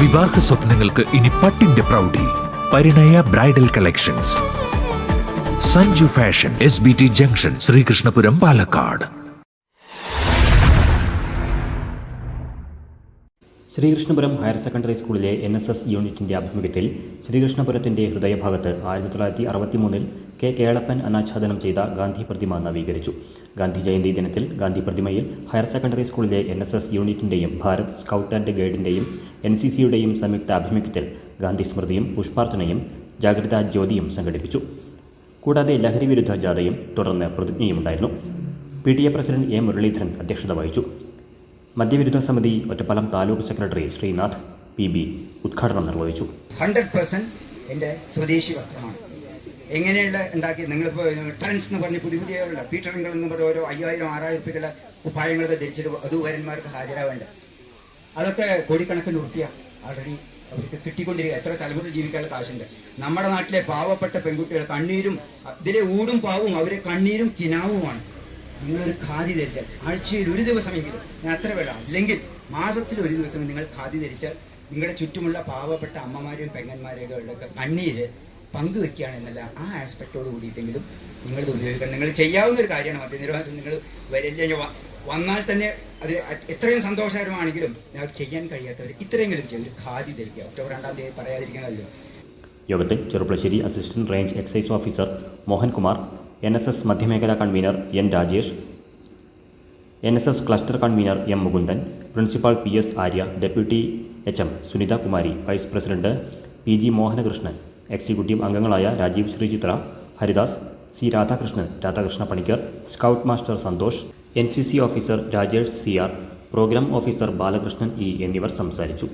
വിവാഹ സ്വപ്നങ്ങൾക്ക് ഇനി പട്ടിന്റെ പ്രൗഢി. Parinaya bridal collections. Sanju fashion S B T junction Sreekrishnapuram Palakkad. Sreekrishnapuram higher secondary സ്കൂളിലെ എൻ എസ് എസ് യൂണിറ്റിന്റെ ആഭിമുഖ്യത്തിൽ ശ്രീകൃഷ്ണപുരത്തിന്റെ ഹൃദയഭാഗത്ത് ആയിരത്തി തൊള്ളായിരത്തി അറുപത്തിമൂന്നിൽ കെ കേളപ്പൻ അനാച്ഛാദനം ചെയ്ത ഗാന്ധി പ്രതിമ നവീകരിച്ചു. ഗാന്ധി ജയന്തി ദിനത്തിൽ ഗാന്ധി പ്രതിമയിൽ ഹയർ സെക്കൻഡറി സ്കൂളിലെ എൻ എസ് എസ് യൂണിറ്റിന്റെയും ഭാരത് സ്കൗട്ട് ആൻഡ് ഗൈഡിന്റെയും എൻ സി സിയുടെയും സംയുക്ത ആഭിമുഖ്യത്തിൽ ഗാന്ധി സ്മൃതിയും പുഷ്പാർച്ചനയും ജാഗ്രതാ ജ്യോതിയും സംഘടിപ്പിച്ചു. കൂടാതെ ലഹരി വിരുദ്ധ ജാഥയും തുടർന്ന് പ്രതിജ്ഞയുമുണ്ടായിരുന്നു. P T A president A Muraleedharan അധ്യക്ഷത വഹിച്ചു. മദ്യവിരുദ്ധ സമിതി Ottapalam taluk secretary Sreenath P B ഉദ്ഘാടനം നിർവഹിച്ചു. ഹൺഡ്രഡ് പെർസെന്റ് എന്റെ സ്വദേശി വസ്ത്രമാണ്. എങ്ങനെയുള്ള ഉണ്ടാക്കി? നിങ്ങളിപ്പോൾ ട്രെൻഡ്സ് എന്ന് പറഞ്ഞ് പുതിയ പുതിയ പീറ്ററിങ്ങൾ എന്ന് പറഞ്ഞ ഓരോ അയ്യായിരം ആറായിരം രൂപയുടെ കുപ്പായങ്ങളൊക്കെ ധരിച്ചിട്ട് വധുവരന്മാർക്ക് ഹാജരാവേണ്ട. അതൊക്കെ കോടിക്കണക്കിന് റുപ്യ ആൾറെഡി അവർക്ക് കിട്ടിക്കൊണ്ടിരിക്കുക. എത്ര തലമുറ ജീവിക്കാനുള്ള കാശുണ്ട്. നമ്മുടെ നാട്ടിലെ പാവപ്പെട്ട പെൺകുട്ടികൾ കണ്ണീരും ഇതിലെ ഊടും പാവും അവരെ കണ്ണീരും കിനാവുമാണ്. നിങ്ങളൊരു ഖാദി ധരിച്ചാൽ ആഴ്ചയിൽ ഒരു ദിവസമെങ്കിലും ഞാൻ അത്ര വേണം അല്ലെങ്കിൽ മാസത്തിൽ ഒരു ദിവസം നിങ്ങൾ ഖാദി ധരിച്ചാൽ നിങ്ങളുടെ ചുറ്റുമുള്ള പാവപ്പെട്ട അമ്മമാരെയും പെങ്ങന്മാരെയും ഒക്കെ കണ്ണീര് പങ്കുവെക്കുകയാണ് എന്നല്ല ആ ആസ്പെക്ടോട് കൂടിയിട്ടെങ്കിലും നിങ്ങളിത് ഉപയോഗിക്കണം. നിങ്ങൾ ചെയ്യാവുന്ന ഒരു കാര്യമാണ് മദ്യനിരോധനം നിങ്ങൾ വരില്ല വന്നാൽ തന്നെ അത് എത്രയും സന്തോഷകരമാണെങ്കിലും ഞങ്ങൾക്ക് ചെയ്യാൻ കഴിയാത്തവർ ഇത്രയെങ്കിലും ചെയ്യും. ഒരു ഖാദി ധരിക്കുക. ഒക്ടോബർ രണ്ടാം തീയതി പറയാതിരിക്കണമല്ലോ. യോഗത്തിൽ Cherpulassery assistant range excise officer Mohankumar N S S മധ്യമേഖലാ convener N Rajesh N S S cluster convener M Mukundan principal P S Arya deputy H M Sunitha Kumari vice president P G Mohanakrishnan executive അംഗങ്ങളായ Rajeev Sreechithra Haridas C Radhakrishnan Radhakrishna Panicker scout master Santhosh N C C officer Rajesh C R programme officer Balakrishnan E എന്നിവർ സംസാരിച്ചു.